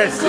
Одесі.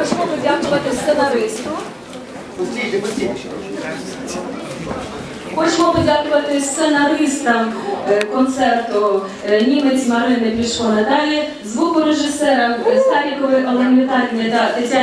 хочемо подякувати сценаристу. Хочемо подякувати сценаристам е, концерту е, німець Марини Пішко надалі, звукорежисерам е, Старікової Олені Вітальні Тетяні.